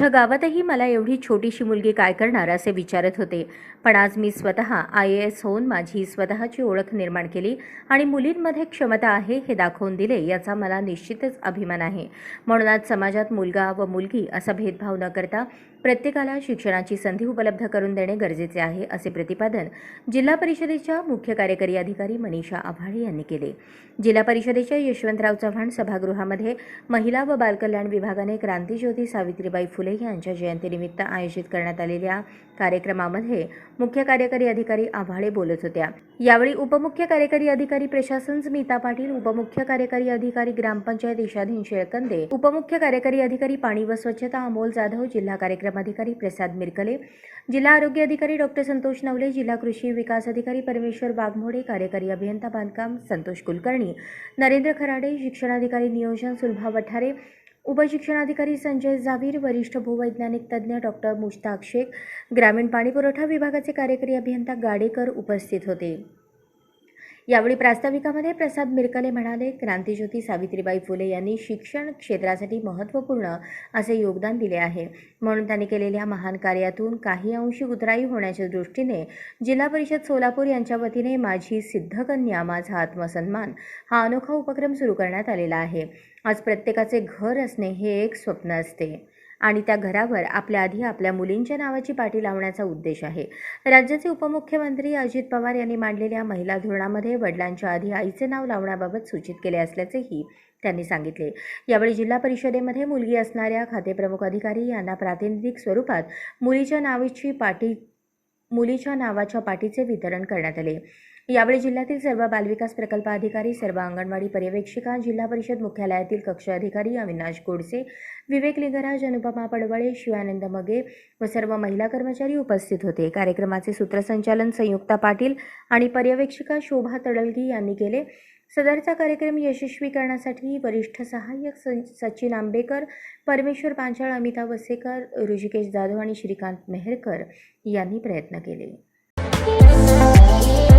मोठ्या गावातही मला एवढी छोटीशी मुलगी काय करणार असे विचारत होते. पण आज मी स्वतः आय ए एस होऊन माझी स्वतःची ओळख निर्माण केली आणि मुलींमध्ये क्षमता आहे हे दाखवून दिले याचा मला निश्चितच अभिमान आहे. म्हणून आज समाजात मुलगा व मुलगी असा भेदभाव न करता प्रत्येकाला शिक्षणाची संधी उपलब्ध करून देणे गरजेचे आहे असे प्रतिपादन जिल्हा परिषदेच्या मुख्य कार्यकारी अधिकारी मनीषा आव्हाळे यांनी केले. जिल्हा परिषदेच्या यशवंतराव चव्हाण सभागृहामध्ये महिला व बालकल्याण विभागाने क्रांतीज्योती सावित्रीबाई फुले यांच्या जयंतीनिमित्त आयोजित करण्यात आलेल्या कार्यक्रमामध्ये मुख्य कार्यकारी अधिकारी आव्हाळे बोलत होत्या. यावेळी उपमुख्य कार्यकारी अधिकारी प्रशासन स्मिता पाटील उपमुख्य कार्यकारी अधिकारी ग्रामपंचायत इशाधीन शेळकंदे उपमुख्य कार्यकारी अधिकारी पाणी व स्वच्छता अमोल जाधव जिल्हा कार्यक्रम अधिकारी प्रसाद मिरकले जिल्हा आरोग्य अधिकारी डॉक्टर संतोष नवले जिल्हा कृषी विकास अधिकारी परमेश्वर वाघमोडे कार्यकारी अभियंता बांधकाम संतोष कुलकर्णी नरेंद्र खराडे शिक्षणाधिकारी नियोजन सुलभा वठारे उपशिक्षणाधिकारी संजय जावीर वरिष्ठ भूवैज्ञानिक तज्ज्ञ डॉक्टर मुश्ताक शेख ग्रामीण पाणीपुरवठा विभागाचे कार्यकारी अभियंता गाडेकर उपस्थित होते. यावेळी प्रास्ताविकामध्ये प्रसाद मिरकले म्हणाले क्रांतीज्योती सावित्रीबाई फुले यांनी शिक्षण क्षेत्रासाठी महत्त्वपूर्ण असे योगदान दिले आहे. म्हणून त्यांनी केलेल्या महान कार्यातून काही अंशी उतराई होण्याच्या दृष्टीने जिल्हा परिषद सोलापूर यांच्या वतीने माझी सिद्धकन्या माझा आत्मसन्मान हा अनोखा उपक्रम सुरू करण्यात आलेला आहे. आज प्रत्येकाचे घर असणे हे एक स्वप्न असते. आणि त्या घरावर आपल्या आधी आपल्या मुलींच्या नावाची पाटी लावण्याचा उद्देश आहे. राज्याचे उपमुख्यमंत्री अजित पवार यांनी मांडलेल्या महिला धोरणामध्ये वडिलांच्या आधी आईचे नाव लावण्याबाबत सूचित केले असल्याचेही त्यांनी सांगितले. यावेळी जिल्हा परिषदेमध्ये मुलगी असणाऱ्या खातेप्रमुख अधिकारी यांना प्रातिनिधिक स्वरूपात मुलीच्या नावाची पाटी मुलीच्या नावाच्या पाटीचे वितरण करण्यात आले. यावेळी जिल्ह्यातील सर्व बालविकास प्रकल्प अधिकारी सर्व अंगणवाडी पर्यवेक्षिका जिल्हा परिषद मुख्यालयातील कक्ष अधिकारी अविनाश गोडसे विवेक लिंगराज अनुपमा पडवळे शिवानंद मगे व सर्व महिला कर्मचारी उपस्थित होते. कार्यक्रमाचे सूत्रसंचालन संयुक्ता पाटील आणि पर्यवेक्षिका शोभा तडलगी यांनी केले. सदरचा कार्यक्रम यशस्वी करण्यासाठी वरिष्ठ सहाय्यक सं- सचिन आंबेकर परमेश्वर पांचाळ अमिता वसेकर ऋषिकेश जाधव आणि श्रीकांत मेहरकर यांनी प्रयत्न केले.